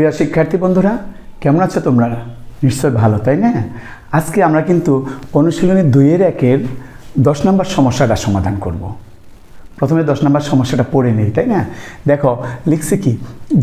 প্রিয় শিক্ষার্থী বন্ধুরা, কেমন আছো তোমরা? নিশ্চয় ভালো, তাই না? আজকে আমরা কিন্তু অনুশীলনী দুইয়ের একের দশ নম্বর সমস্যাটা সমাধান করব। প্রথমে দশ নম্বর সমস্যাটা পড়ে নেই, তাই না? দেখো, লিখছে কি,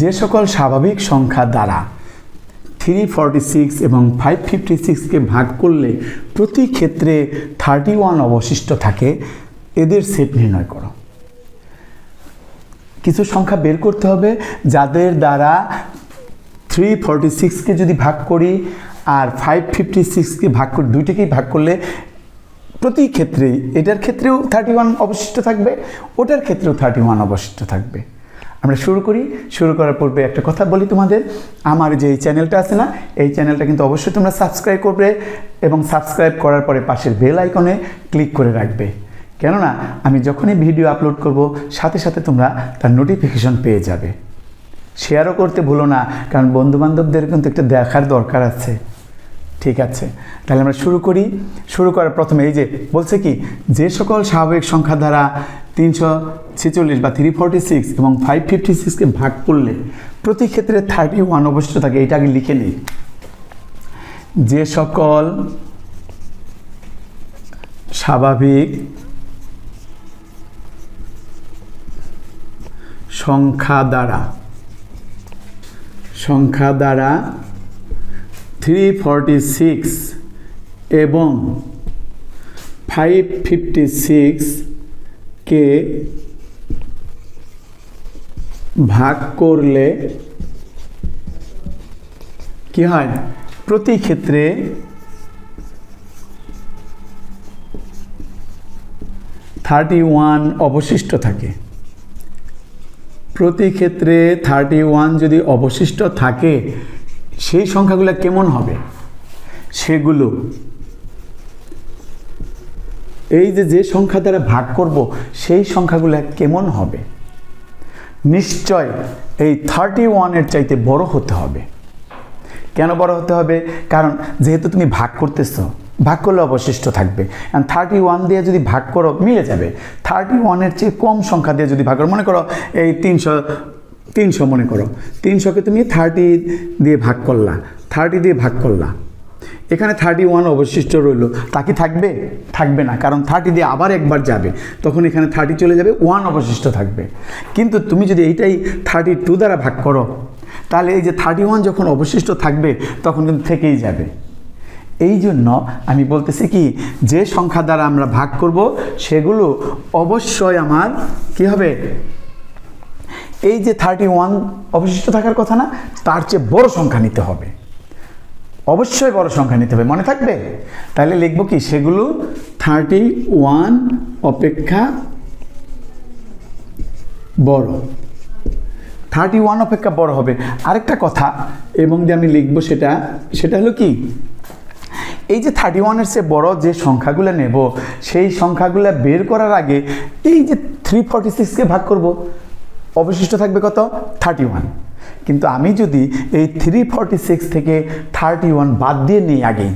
যে সকল স্বাভাবিক সংখ্যা দ্বারা থ্রি ফর্টি সিক্স এবং ফাইভ ফিফটি সিক্সকে ভাগ করলে প্রতি ক্ষেত্রে থার্টি ওয়ান অবশিষ্ট থাকে, এদের সেট নির্ণয় করো। কিছু সংখ্যা বের করতে হবে যাদের দ্বারা থ্রি ফর্টি সিক্সকে যদি ভাগ করি আর ফাইভ ফিফটি সিক্সকে ভাগ করি, দুইটাকেই ভাগ করলে প্রতি ক্ষেত্রেই এটার ক্ষেত্রেও থার্টি ওয়ান অবশিষ্ট থাকবে, ওটার ক্ষেত্রেও থার্টি ওয়ান অবশিষ্ট থাকবে। আমরা শুরু করি, শুরু করার পূর্বে একটা কথা বলি তোমাদের, আমার যে এই চ্যানেলটা আছে না, এই চ্যানেলটা কিন্তু অবশ্যই তোমরা সাবস্ক্রাইব করবে এবং সাবস্ক্রাইব করার পরে পাশের বেল আইকনে ক্লিক করে রাখবে। কেননা, আমি যখনই ভিডিও আপলোড করব, সাথে সাথে তোমরা তার নোটিফিকেশন পেয়ে যাবে। শেয়ারও করতে ভুলো না, কারণ বন্ধুবান্ধবদের কিন্তু একটা দেখার দরকার আছে। ঠিক আছে? তাহলে আমরা শুরু করি। শুরু করার প্রথমে এই যে, বলছে কি, যে সকল স্বাভাবিক সংখ্যা দ্বারা তিনশো ছেচল্লিশ বা থ্রি ফর্টি সিক্স এবং ফাইভ ফিফটি সিক্সকে ভাগ করলে প্রতি ক্ষেত্রে থার্টি ওয়ান অবশিষ্ট থাকে, এটা আগে লিখে নিই। যে সকল স্বাভাবিক সংখ্যা দ্বারা সংখ্যা দ্বারা থ্রি ফর্টি সিক্স এবং ফাইভ ফিফটি সিক্সকে ভাগ করলে কি হয়? প্রতি ক্ষেত্রে থার্টি ওয়ান অবশিষ্ট থাকে। প্রতি ক্ষেত্রে থার্টি ওয়ান যদি অবশিষ্ট থাকে, সেই সংখ্যাগুলো কেমন হবে? সেগুলো। এই যে যে সংখ্যা দ্বারা ভাগ করব, সেই সংখ্যাগুলো কেমন হবে? নিশ্চয় এই থার্টি ওয়ানের চাইতে বড় হতে হবে। কেন বড় হতে হবে? কারণ যেহেতু তুমি ভাগ করতেছ ভাগ করলে অবশিষ্ট থাকবে। থার্টি ওয়ান দিয়ে যদি ভাগ করো, মিলে যাবে। থার্টি ওয়ানের চেয়ে কম সংখ্যা দিয়ে যদি ভাগ করো, মনে করো এই তিনশো তিনশো মনে করো। তিনশোকে তুমি থার্টি দিয়ে ভাগ করলা। থার্টি দিয়ে ভাগ করলা। এখানে থার্টি ওয়ান অবশিষ্ট রইল। তা কি থাকবে? থাকবে না, কারণ থার্টি দিয়ে আবার একবার যাবে। তখন এখানে থার্টি চলে যাবে ওয়ান অবশিষ্ট থাকবে। কিন্তু তুমি যদি এইটাই থার্টি টু দ্বারা ভাগ করো, তাহলে এই যে থার্টি ওয়ান যখন অবশিষ্ট থাকবে, তখন কিন্তু থেকেই যাবে। এই জন্য আমি বলতেছি কি, যে সংখ্যা দ্বারা আমরা ভাগ করব, সেগুলো অবশ্যই আমার কি হবে? এই যে থার্টি ওয়ান অবশিষ্ট থাকার কথা না, তার চেয়ে বড় সংখ্যা নিতে হবে। অবশ্যই বড় সংখ্যা নিতে হবে, মনে থাকবে? তাহলে লিখব কি, সেগুলো থার্টি ওয়ান অপেক্ষা বড়। থার্টি ওয়ান অপেক্ষা বড় হবে। আরেকটা কথা, এবং যে আমি লিখব সেটা সেটা হলো কি? এই যে থার্টি ওয়ানের চেয়ে বড় যে সংখ্যাগুলো নেব, সেই সংখ্যাগুলো বের করার আগে এই যে থ্রি ফর্টি সিক্সকে ভাগ করব, অবশিষ্ট থাকবে কত? থার্টি ওয়ান কিন্তু আমি যদি এই থ্রি ফর্টি সিক্স থেকে থার্টি ওয়ান বাদ দিয়ে নিই আগেই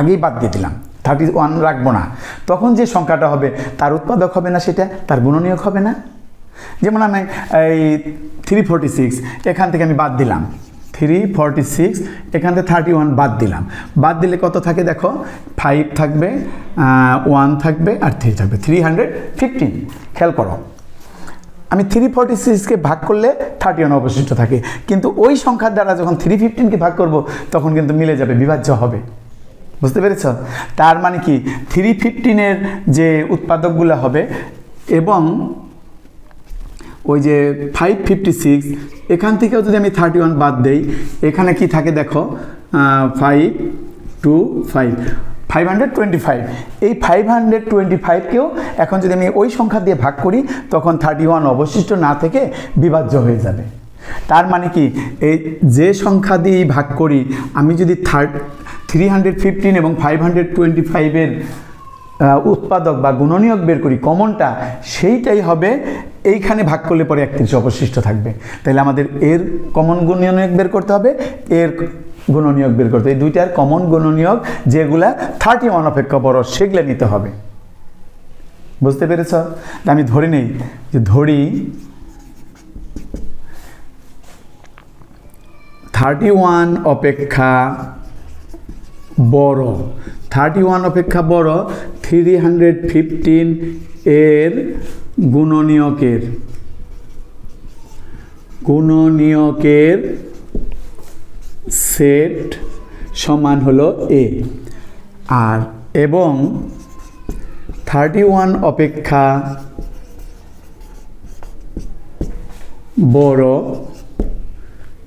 আগেই বাদ দিয়ে দিলাম থার্টি ওয়ান রাখব না, তখন যে সংখ্যাটা হবে, তার উৎপাদক হবে না সেটা, তার গুণনীয়ক হবে না। যেমন আমি এই থ্রি ফোরটি সিক্স এখান থেকে আমি বাদ দিলাম। থ্রি ফর্টি সিক্স এখান থেকে থার্টি ওয়ান বাদ দিলাম। বাদ দিলে কত থাকে দেখো? ফাইভ থাকবে ওয়ান থাকবে আর থ্রি থাকবে। থ্রি হান্ড্রেড ফিফটিন খেয়াল করো। আমি থ্রি ফর্টি সিক্সকে ভাগ করলে থার্টি ওয়ান অবশিষ্ট থাকে। কিন্তু ওই সংখ্যার দ্বারা যখন থ্রি ফিফটিনকে ভাগ করব, তখন কিন্তু মিলে যাবে, বিভাজ্য হবে। বুঝতে পেরেছ? তার মানে কি? থ্রি ফিফটিনের যে উৎপাদকগুলো হবে এবং ওই যে ফাইভ ফিফটি সিক্স এখান থেকেও যদি আমি থার্টি ওয়ান বাদ দেই, এখানে কি থাকে দেখো five two five five hundred twenty five এই ফাইভ হান্ড্রেড টোয়েন্টি ফাইভকেও এখন যদি আমি ওই সংখ্যা দিয়ে ভাগ করি, তখন থার্টি ওয়ান অবশিষ্ট না থেকে বিভাজ্য হয়ে যাবে। তার মানে কি? এই যে সংখ্যা দিয়েই ভাগ করি, আমি যদি থার্ড থ্রি হান্ড্রেড ফিফটিন এবং ফাইভ হান্ড্রেড টোয়েন্টি ফাইভের উৎপাদক বা গুণনীয়ক বের করি কমনটা, সেইটাই হবে এইখানে ভাগ করলে পরে একত্রিশ অবশিষ্ট থাকবে। তাহলে আমাদের এর কমন গুণনীয়ক বের করতে হবে, এর গুণনীয়ক বের করতে এই দুইটার কমন গুণনীয়ক যেগুলা থার্টি ওয়ান অপেক্ষা বড়, সেগুলো নিতে হবে। বুঝতে পেরেছ? আমি ধরে নেই যে ধরি থার্টি ওয়ান অপেক্ষা বড়। থার্টি ওয়ান অপেক্ষা বড়, থ্রি হান্ড্রেড ফিফটিন এর গুণনীয়কের গুণনীয়কের সেট সমান হলো এ আর এবং থার্টি ওয়ান অপেক্ষা বড়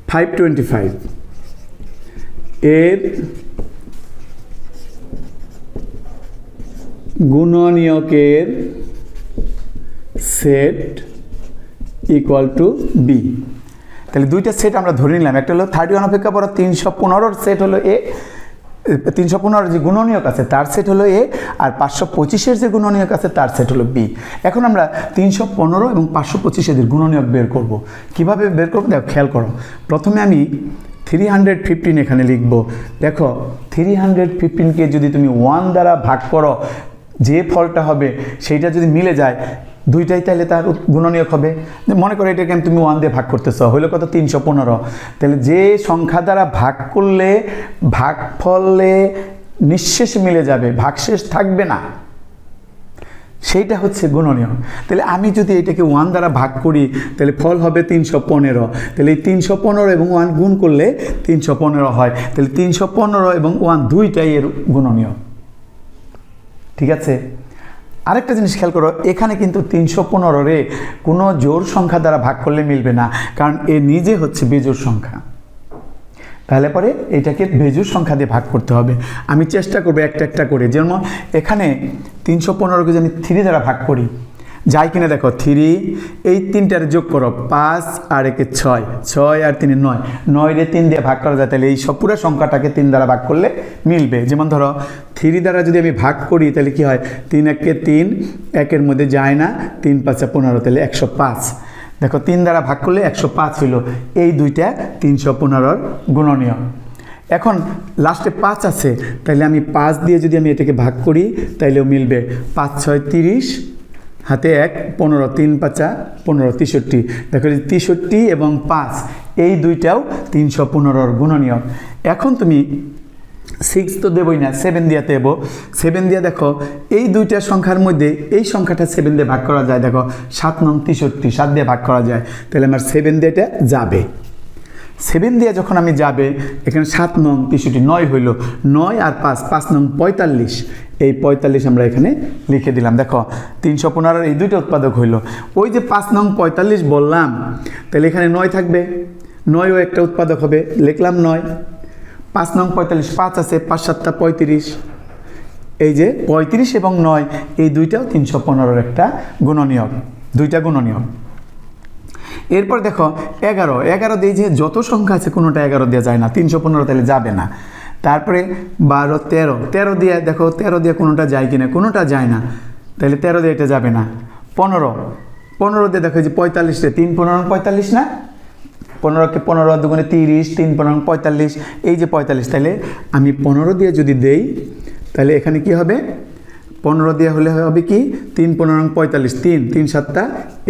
ফাইভ টোয়েন্টি ফাইভ এর গুণনীয়কের সেট ইকুয়াল টু বি তাহলে দুইটা সেট আমরা ধরে নিলাম। একটা হলো থার্টি ওয়ান অপেক্ষা পর তিনশো পনেরোর সেট হলো এ। তিনশো পনেরোর যে গুণনীয়ক আছে, তার সেট হলো এ, আর পাঁচশো পঁচিশের যে গুণনীয়ক আছে, তার সেট হলো বি। এখন আমরা তিনশো পনেরো এবং পাঁচশো পঁচিশের গুণনীয়ক বের করব। কীভাবে বের করব? দেখো, খেয়াল করো। প্রথমে আমি থ্রি হান্ড্রেড ফিফটিন এখানে লিখব। দেখো থ্রি হান্ড্রেড ফিফটিনকে যদি তুমি ওয়ান দ্বারা ভাগ করো যে ফলটা হবে সেইটা যদি মিলে যায়, দুইটাই তাহলে তার গুণনীয়ক হবে। মনে করো এটাকে তুমি ওয়ান দিয়ে ভাগ করতেছ, হইল কত? তিনশো পনেরো। তাহলে যে সংখ্যা দ্বারা ভাগ করলে ভাগ ফলে নিঃশেষ মিলে যাবে, ভাগশেষ থাকবে না। সেইটা হচ্ছে গুণনীয়। তাহলে আমি যদি এটাকে ওয়ান দ্বারা ভাগ করি, তাহলে ফল হবে তিনশো পনেরো। তাহলে এই তিনশো পনেরো এবং ওয়ান গুণ করলে তিনশো পনেরো হয়। তাহলে তিনশো পনেরো এবং ওয়ান দুইটাই এর গুণনীয়। ঠিক আছে? আরেকটা জিনিস খেয়াল করো, এখানে কিন্তু তিনশো পনেরোরে কোনো জোর সংখ্যা দ্বারা ভাগ করলে মিলবে না, কারণ এ নিজে হচ্ছে বেজোর সংখ্যা। তাহলে পরে এটাকে বেজুর সংখ্যা দিয়ে ভাগ করতে হবে। আমি চেষ্টা করব একটা একটা করে, যেমন এখানে তিনশো পনেরোকে যদি থ্রি দ্বারা ভাগ করি যাই কিনা দেখো, থ্রি, এই তিনটার যোগ করো, পাঁচ আর একে ছয়। ছয় আর তিনে নয়। নয় রে তিন দিয়ে ভাগ করা যায়, তাহলে এই সব পুরো সংখ্যাটাকে তিন দ্বারা ভাগ করলে মিলবে। যেমন ধরো, থ্রি দ্বারা যদি আমি ভাগ করি, তাহলে কি হয়? তিন একে তিন, একের মধ্যে যায় না, তিন পাঁচা পনেরো, তাহলে একশো পাঁচ। দেখো, তিন দ্বারা ভাগ করলে একশো পাঁচ হইল। এই দুইটা তিনশো পনেরোর গুণনীয়। এখন লাস্টে পাঁচ আছে, তাহলে আমি পাঁচ দিয়ে যদি আমি এটাকে ভাগ করি, তাইলেও মিলবে। পাঁচ, ছয়, তিরিশ হাতে এক, পনেরো, তিন, পাঁচা, পনেরো, তেষট্টি। দেখো তেষট্টি এবং পাঁচ, এই দুইটাও তিনশো পনেরোর গুণনীয়। এখন তুমি সিক্স তো দেবই না সেভেন দিয়ে দেবো। সেভেন দিয়ে দেখো, এই দুইটা সংখ্যার মধ্যে এই সংখ্যাটা সেভেন দিয়ে ভাগ করা যায়। দেখো, সাত নং তেষট্টি, সাত দিয়ে ভাগ করা যায়। তাহলে আমার সেভেন দিয়ে এটা যাবে। সেভেন দিয়ে যখন আমি যাবে, এখানে সাত নং তেষট্টি নয় হইল, নয় আর পাঁচ পাঁচ নং পঁয়তাল্লিশ। এই পঁয়তাল্লিশ আমরা এখানে লিখে দিলাম। দেখো, তিনশো পনেরোর এই দুইটা উৎপাদক হইল। ওই যে পাঁচ নং পঁয়তাল্লিশ বললাম, তাহলে এখানে নয় থাকবে। নয়ও একটা উৎপাদক হবে, লিখলাম নয়। পাঁচ নং পঁয়তাল্লিশ, পাঁচ আছে, পাঁচ সাতটা পঁয়ত্রিশ। এই যে পঁয়ত্রিশ এবং নয়, এই দুইটাও তিনশো পনেরোর একটা গুণনীয়ক। দুইটা গুণনীয়ক। এরপর দেখো, এগারো। এগারো দিয়ে যে যত সংখ্যা আছে, কোনোটা এগারো দেওয়া যায় না, তিনশো পনেরো তাহলে যাবে না। তারপরে বারো, তেরো। তেরো দিয়ে দেখো, তেরো দিয়ে কোনোটা যায় কিনা? কোনোটা যায় না। তাহলে তেরো দিয়ে এটা যাবে না। পনেরো। পনেরো দিয়ে দেখো যে পঁয়তাল্লিশে তিন পনেরো পঁয়তাল্লিশ না? পনেরোকে পনেরো দুগুণে তিরিশ, তিন পনেরো পঁয়তাল্লিশ। এই যে পঁয়তাল্লিশ, তাহলে আমি পনেরো দিয়ে যদি দেই, তাহলে এখানে কি হবে? পনেরো দিয়ে হলে হবে কি? তিন পনেরো পঁয়তাল্লিশ। তিন তিন সাতটা,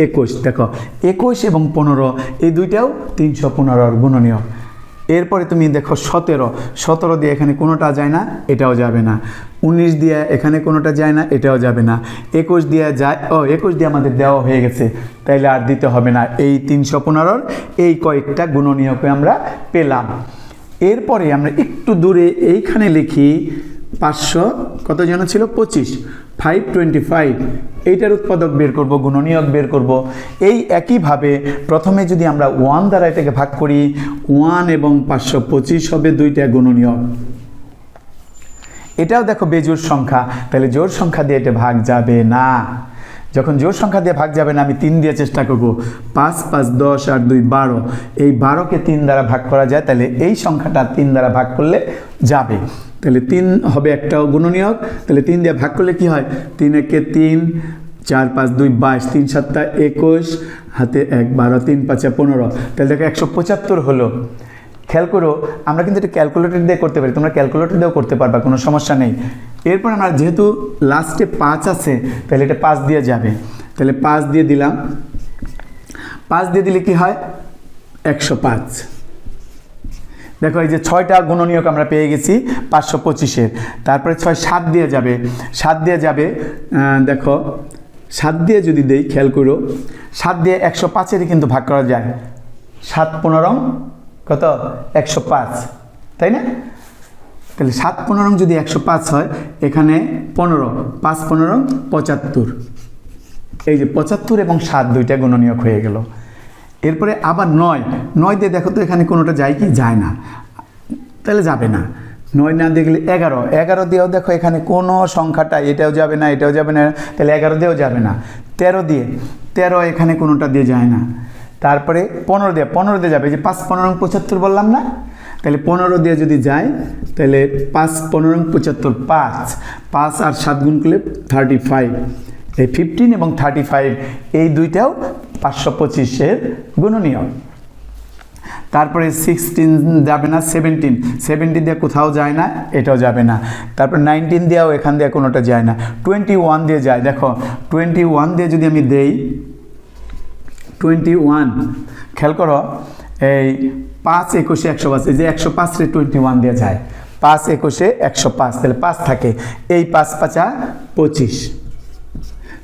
একুশ। দেখো, একুশ এবং পনেরো, এই দুইটাও তিনশো পনেরোর গুণনীয়। এরপরে তুমি দেখো সতেরো। সতেরো দিয়ে এখানে কোনোটা যায় না, এটাও যাবে না। উনিশ দিয়ে এখানে কোনোটা যায় না, এটাও যাবে না। একুশ দিয়ে যায়, ও, একুশ দিয়ে আমাদের দেওয়া হয়ে গেছে। তাইলে আর দিতে হবে না। এই তিনশো পনেরোর এই কয়েকটা গুণনীয়কে আমরা পেলাম। এরপরে আমরা একটু দূরে এইখানে লিখি পাঁচশো, কত যেন ছিল? পঁচিশ। ফাইভ টোয়েন্টি ফাইভ এইটার উৎপাদক বের করব, গুণনীয়ক বের করব। এই একইভাবে প্রথমে যদি আমরা ওয়ান দ্বারা এটাকে ভাগ করি ওয়ান এবং পাঁচশো পঁচিশ হবে দুইটা গুণনীয়ক। এটাও দেখো বেজোর সংখ্যা। তাহলে জোর সংখ্যা দিয়ে এটা ভাগ যাবে না। যখন জোর সংখ্যা দিয়ে ভাগ যাবে না, আমি তিন দিয়ে চেষ্টা করব। পাঁচ পাঁচ, দশ আর দুই, বারো। এই বারোকে তিন দ্বারা ভাগ করা যায়, তাহলে এই সংখ্যাটা তিন দ্বারা ভাগ করলে যাবে। তাহলে তিন হবে একটাও গুণনীয়ক, তাহলে তিন দিয়ে ভাগ করলে কি হয়? তিন একে তিন, চার পাঁচ দুই বাইশ, তিন সাতটা একুশ, হাতে এক বারো, তিন পাঁচে পনেরো। তাহলে দেখো একশো পঁচাত্তর হলো। খেয়াল করো, আমরা কিন্তু এটা ক্যালকুলেটর দিয়ে করতে পারি, তোমরা ক্যালকুলেটর দিয়েও করতে পারবা, কোনো সমস্যা নেই। এরপর আমরা যেহেতু লাস্টে পাঁচ আছে, তাহলে এটা পাঁচ দিয়ে যাবে। তাহলে পাঁচ দিয়ে দিলাম। পাঁচ দিয়ে দিলে কি হয়? একশো পাঁচ। দেখো, এই যে ছয়টা গুণনীয়ক আমরা পেয়ে গেছি পাঁচশো পঁচিশের তারপরে ছয়, সাত দিয়ে যাবে। সাত দিয়ে যাবে দেখো, সাত দিয়ে যদি দেই, খেয়াল করো, সাত দিয়ে একশো পাঁচেরই কিন্তু ভাগ করা যায়। সাত পনেরো কত? একশো পাঁচ। তাই না? তাহলে সাত পনেরো যদি একশো পাঁচ হয়, এখানে পনেরো, পাঁচ পনেরো পঁচাত্তর। এই যে পঁচাত্তর এবং সাত দুইটা গুণনীয়ক হয়ে গেল। এরপরে আবার নয়। নয় দিয়ে দেখো তো এখানে কোনোটা যায় কি? যায় না। তাহলে যাবে না। নয় না দেখলে এগারো। এগারো দিয়েও দেখো এখানে কোনো সংখ্যাটা এটাও যাবে না, এটাও যাবে না, তাহলে এগারো দিয়েও যাবে না। তেরো দিয়ে। তেরো এখানে কোনোটা দিয়ে যায় না। তারপরে পনেরো দিয়ে। পনেরো দিয়ে যাবে। যে পাঁচ পনেরো পঁচাত্তর বললাম না? তাহলে পনেরো দিয়ে যদি যায়, তাহলে পাঁচ পনেরো পঁচাত্তর, পাঁচ। পাঁচ আর সাত গুণ করলে থার্টি ফাইভ এই ফিফটিন এবং থার্টি ফাইভ এই দুইটাও পাঁচশো পঁচিশের গুণনীয় তারপরে সিক্সটিন যাবে না সেভেন্টিন সেভেন্টিন দিয়ে কোথাও যায় না, এটাও যাবে না। তারপর নাইনটিন দিয়েও এখান দিয়ে কোনোটা যায় না। টোয়েন্টি ওয়ান দিয়ে যায়। দেখো টোয়েন্টি ওয়ান দিয়ে যদি আমি দেই টোয়েন্টি ওয়ান খেয়াল করো, এই পাঁচ একুশে একশো পাঁচ, এই যে একশো পাঁচ রে টোয়েন্টি ওয়ান দিয়ে যায়। পাঁচ একুশে একশো পাঁচ, তাহলে পাঁচ থাকে। এই পাঁচ পাঁচা পঁচিশ।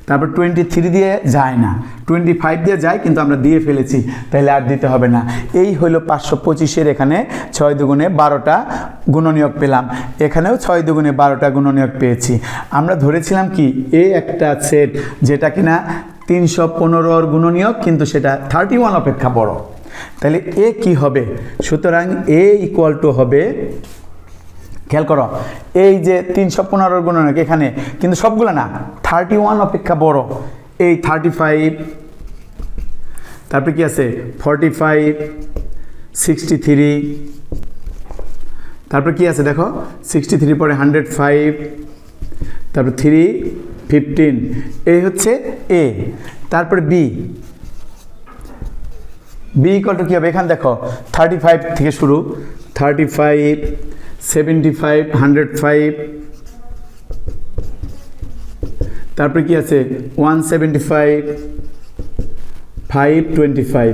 তারপর টোয়েন্টি থ্রি দিয়ে যায় না। টোয়েন্টি ফাইভ দিয়ে যায় কিন্তু আমরা দিয়ে ফেলেছি তাহলে আর দিতে হবে না। এই হলো পাঁচশো পঁচিশের এখানে ছয় দুগুণে বারোটা গুণনীয়ক পেলাম। এখানেও ছয় দুগুণে বারোটা গুণনীয়ক পেয়েছি। আমরা ধরেছিলাম কি, এ একটা সেট যেটা কিনা তিনশো পনেরোর গুণনীয়ক, কিন্তু সেটা থার্টি ওয়ান অপেক্ষা বড়। তাহলে এ কি হবে? সুতরাং এ ইকুয়াল টু হবে খেয়াল করো, এই যে তিনশো পনেরো গুণনক এখানে, কিন্তু সবগুলো না থার্টি ওয়ান অপেক্ষা বড়। এই থার্টি ফাইভ তারপরে কি আছে? ফর্টি ফাইভ সিক্সটি থ্রি তারপরে কি আছে দেখো? সিক্সটি থ্রি পরে হান্ড্রেড ফাইভ তারপর থ্রি ফিফটিন এই হচ্ছে এ তারপরে বি বি ইকুয়াল টু কী হবে? এখানে দেখো থার্টি ফাইভ থেকে শুরু thirty five seventy five, hundred five. তারপরে কি আছে? One seventy five five twenty five.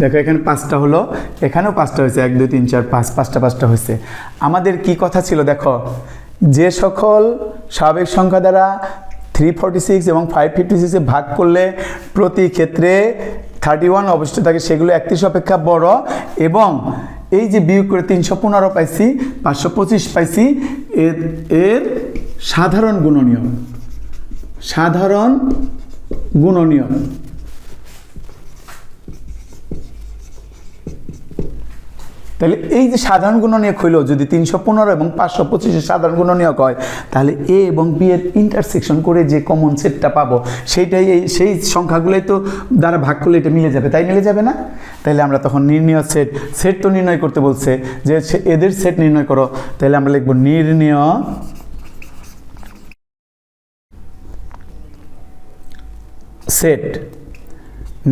দেখো, এখানে পাঁচটা হলো। এখানেও পাঁচটা হয়েছে। এক, দুই, তিন, চার, পাঁচ, পাঁচটা পাঁচটা হয়েছে। আমাদের কি কথা ছিল? দেখো, যে সকল স্বাভাবিক সংখ্যা দ্বারা থ্রি ফর্টি সিক্স এবং ফাইভ ফিফটি সিক্সে ভাগ করলে প্রতি ক্ষেত্রে থার্টি ওয়ান অবশিষ্ট থাকে, সেগুলো একত্রিশ অপেক্ষা বড় এবং এই যে বিয়োগ করে তিনশো পনেরো পাইছি, পাঁচশো পঁচিশ পাইছি, এর এর সাধারণ গুণনীয় সাধারণ গুণনীয় তাহলে এই যে সাধারণ গুণনীয়ক হইল, যদি তিনশো পনেরো এবং পাঁচশো পঁচিশের সাধারণ গুণনীয়ক হয়, তাহলে এ এবং বি এর ইন্টারসেকশন করে যে কমন সেটটা পাবো, সেইটাই এই, সেই সংখ্যাগুলোই তো দ্বারা ভাগ করলে এটা মিলে যাবে। তাই মিলে যাবে না? তাহলে আমরা তখন নির্ণয় সেট সেট তো নির্ণয় করতে বলছে, যে এদের সেট নির্ণয় করো। তাহলে আমরা লিখব নির্ণয় সেট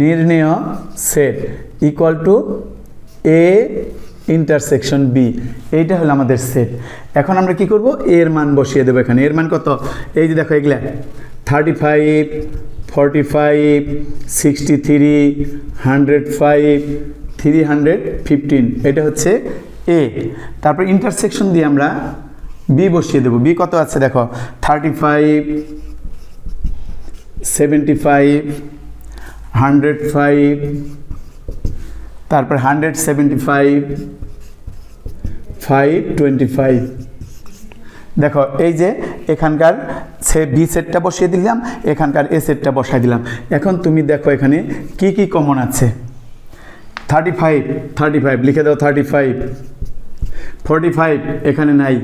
নির্ণয় set equal to A intersection B এইটা হলো আমাদের সেট এখন আমরা কি করব? এর মান বসিয়ে দেবো এখানে। এর মান কত? এই যে দেখো এগুলা। Thirty five forty five sixty three hundred five three hundred fifteen এটা হচ্ছে এ তারপর ইন্টারসেকশন দিয়ে আমরা বি বসিয়ে দেবো। বি কত আছে দেখো? Thirty five seventy five hundred five তারপর hundred seventy five five twenty five দেখো, এই যে এখানকার সে বি সেটটা বসিয়ে দিলাম, এখানকার এ সেটটা বসাই দিলাম। এখন তুমি দেখো এখানে কি কি কমন আছে। থার্টি ফাইভ থার্টি ফাইভ লিখে দাও থার্টি ফাইভ ফর্টি ফাইভ এখানে নাই।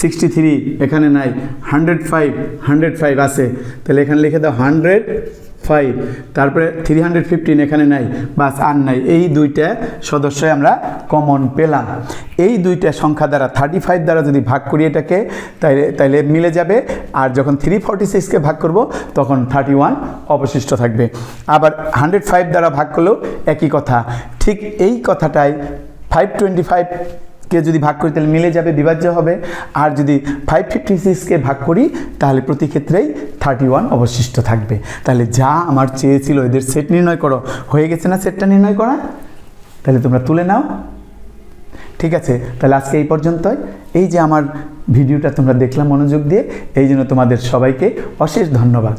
সিক্সটি থ্রি এখানে নাই। হান্ড্রেড ফাইভ হান্ড্রেড ফাইভ আছে। তাহলে এখানে লিখে দাও হান্ড্রেড ফাইভ তারপরে থ্রি হান্ড্রেড ফিফটিন এখানে নাই, বাস আর নাই। এই দুইটা সদস্যই আমরা কমন পেলাম। এই দুইটা সংখ্যা দ্বারা থার্টি ফাইভ দ্বারা যদি ভাগ করি এটাকে, তাইলে তাইলে মিলে যাবে। আর যখন থ্রি ফর্টি সিক্সকে ভাগ করব, তখন থার্টি ওয়ান অবশিষ্ট থাকবে। আবার হান্ড্রেড ফাইভ দ্বারা ভাগ করলেও একই কথা। ঠিক এই কথাটাই ফাইভ টোয়েন্টি ফাইভ কে যদি ভাগ করি, তাহলে মিলে যাবে, বিভাজ্য হবে। আর যদি ফাইভ ফিফটি সিক্সকে ভাগ করি, তাহলে প্রতি ক্ষেত্রেই থার্টি ওয়ান অবশিষ্ট থাকবে। তাহলে যা আমার চেয়েছিল, এদের সেট নির্ণয় করো। হয়ে গেছে না সেটটা নির্ণয় করা? তাহলে তোমরা তুলে নাও। ঠিক আছে, তাহলে আজকে এই পর্যন্তই। এই যে আমার ভিডিওটা তোমরা দেখলাম মনোযোগ দিয়ে, এই জন্য তোমাদের সবাইকে অশেষ ধন্যবাদ।